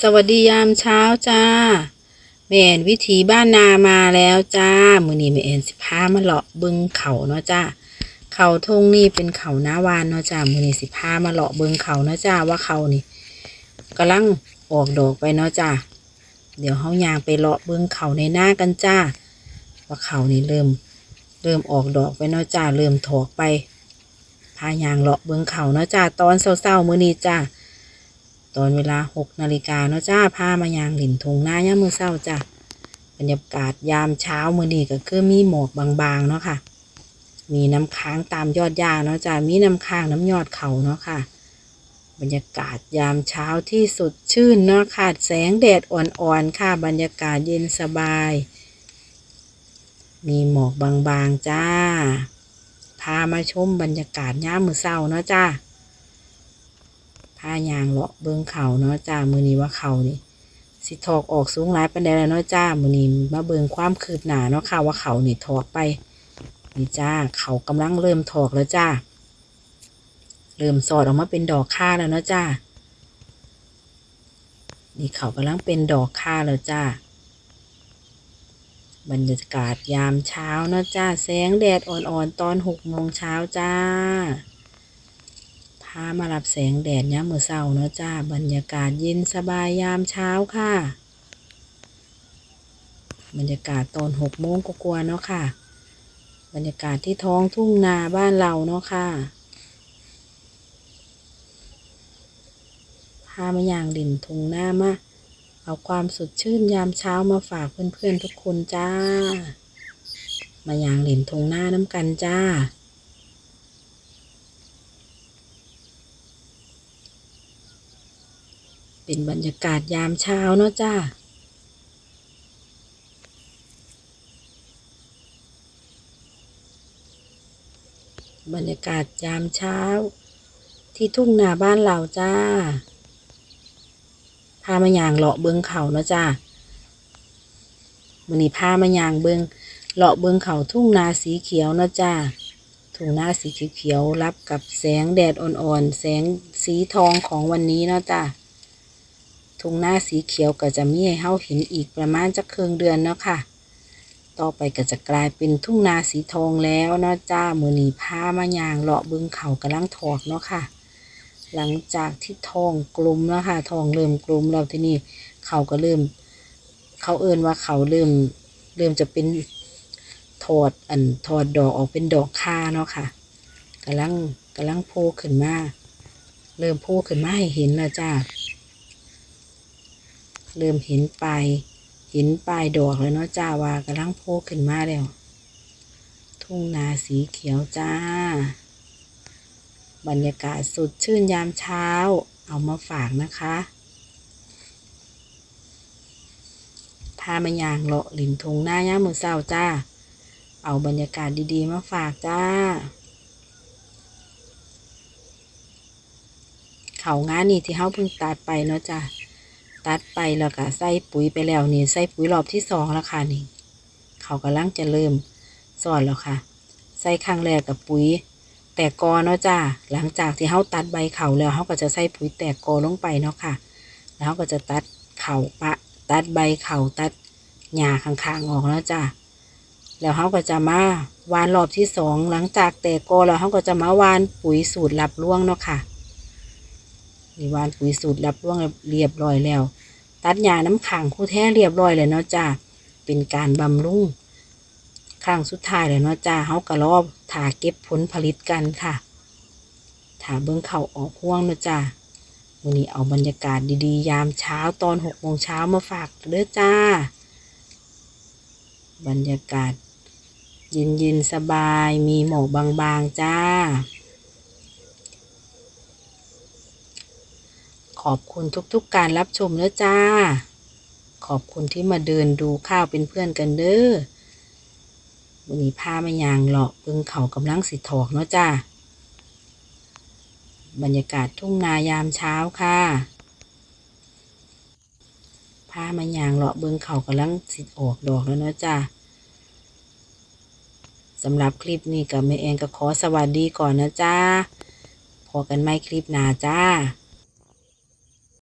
สวัสดียามเช้าจ้าแม่นวิถีบ้านนามาแล้วจ้า มือนี้แม่แอนสิพามาเลาะเบิงเขาเนาะจ้าเขาทงนี่เป็นเขาหน้าวานเนาะจ้ามือนี้สิพามาเลาะเบิงเขาเนาะจ้าว่าเขานี่กำลังออกดอกไปเนาะจ้าเดี๋ยวเฮายางไปเลาะเบิงเขาในหน้ากันจ้า ว่าเขานี่เริ่ม เริ่มออกดอกไปเนาะจ้าเริ่มถอกไปพายางเลาะเบิงเขาเนาะจ้าตอนเช้าๆมือนี้จ้า ตอนเวลาหกนาฬิกาเนาะจ้าพามายางหลินทงหน้าย่ามมือเศร้าจ้าบรรยากาศยามเช้ามือนี้ก็คือมีหมอกบางๆเนาะค่ะ มีน้ำค้างตามยอดหญ้าเนาะจ้ามีน้ำค้างน้ำยอดเขาเนาะค่ะ บรรยากาศยามเช้าที่สดชื่นเนาะค่ะแสงแดดอ่อนๆค่ะบรรยากาศเย็นสบาย มีหมอกบางๆจ้า พามาชมบรรยากาศย่ามมือเศร้าเนาะจ้า ผ้ายางเลาะเบิ้งเขาเนาะจ้ามือนี้ว่าเขานี่สิถอกออกสูงหลายปันใดแล้วเนาะจ้ามือนี้มาเบิ้งความคืบหน้าเนาะค่ะว่าเขานี่ถอกไปนี่จ้าเขากำลังเริ่มถอกแล้วจ้าเริ่มสอดออกมาเป็นดอกค่าแล้วเนาะจ้านี่เขากำลังเป็นดอกค่าแล้วจ้าบรรยากาศยามเช้าเนาะจ้าแสงแดดอ่อนๆ ตอนหกโมงเช้าจ้า พามารับแสงแดดยามมื้อเช้าเนาะจ้า บรรยากาศเย็นสบายยามเช้าค่ะ บรรยากาศตอนหกโมงกว่าๆเนาะค่ะ บรรยากาศที่ท้องทุ่งนาบ้านเราเนาะค่ะพามาอย่างดินทุ่งหน้ามาเอาความสดชื่นยามเช้ามาฝากเพื่อนๆทุกคนจ้า มาอย่างดินทงหน้าน้ำกันจ้า เป็นบรรยากาศยามเช้าเนาะจ้าบรรยากาศยามเช้า ที่ทุ่งนาบ้านเราจ้า พามาย่างเลาะเบิงเขาเนาะจ้าวันนี้พามาย่างเบิงเลาะเบิงเขาทุ่งนาสีเขียวเนาะจ้าทุ่งนาสีเขียวรับกับแสงแดดอ่อนๆ แสงสีทองของวันนี้เนาะจ้า ทุ่งหน้าสีเขียวก็จะมีให้เฮาเห็นอีกประมาณจะครึ่งเดือนเนาะค่ะ ต่อไปก็จะกลายเป็นทุ่งนาสีทองแล้วเนาะจ้ามือนีพามายางเลาะบึงเขากำลังถอกเนาะค่ะ หลังจากที่ทองกลมแล้วค่ะทองเริ่มกลมแล้วที่นี้เขาก็เริ่ม เขาเอิ้นว่าเขาเริ่มเริ่มจะเป็นถอดอันถอดดอกออกเป็นดอกค่าเนาะค่ะกำลังกำลังโผล่ขึ้นมา เริ่มโผล่ขึ้นมาให้เห็นแล้วจ้า เริ่มเห็นปลายเห็นปลายดอกแล้วเนาะจ้าวากำลังโผล่ขึ้นมาแล้ว ทุ่งนาสีเขียวจ้า บรรยากาศสดชื่นยามเช้า เอามาฝากนะคะพามายางเลาะหลินทงหน้าย่ามมือเศร้าจ้า เอาบรรยากาศดีๆ มาฝากจ้า เขางานนี่ที่เฮาเพิ่งตัดไปเนาะจ้า ตัดไปแล้วก็ใส่ปุ๋ยไปแล้วนี่ใส่ปุ๋ยรอบที่สองแล้วค่ะนี่ เขากำลังจะเริ่มสอนแล้วค่ะ ใส่ครั้งแรกกับปุ๋ย แตกกอเนาะจ้าหลังจากที่เขาตัดใบเขาแล้วเขาก็จะใส่ปุ๋ยแตกกอลงไปเนาะค่ะ แล้วเขาก็จะตัดเข่าปะ ตัดใบเข่าตัดหญ้าข้างๆออกแล้วจ้าแล้วเขาก็จะมาวานรอบที่สองหลังจากแตกกอแล้วเขาก็จะมาวานปุ๋ยสูตรหลับล่วงเนาะค่ะ นี่วานปุ๋ยสูตรรับร่วงเรียบร้อยแล้ว ตัดยาน้ำขังคู่แท้เรียบร้อยเลยเนาะจ้าเป็นการบำรุงครั้งสุดท้ายเลยเนาะจ้าเฮากระรอบถาเก็บผลผลิตกันค่ะถาเบิ้องเข่าออกห่วงเนาะจ้าวันนี้เอาบรรยากาศดีๆ ยามเช้าตอนหกโมงเช้ามาฝากเด้อจ้า บรรยากาศ เย็นๆ สบายมีหมอกบางๆ จ้า ขอบคุณทุกๆการรับชมแล้วจ้า ขอบคุณที่มาเดินดูข้าวเป็นเพื่อนกันเด้อวันนี้พามายางเลาะเบิ่งเขากำลังสิถอกเนาะจ้า บรรยากาศทุ่งนายามเช้าค่ะพามายางเลาะเบิงเขากำลังสิออกดอกแล้วเนาะจ้าสำหรับคลิปนี้กับแม่เองก็ขอสวัสดีก่อนนะจ้าพอกันไม่คลิปหน้าจ้า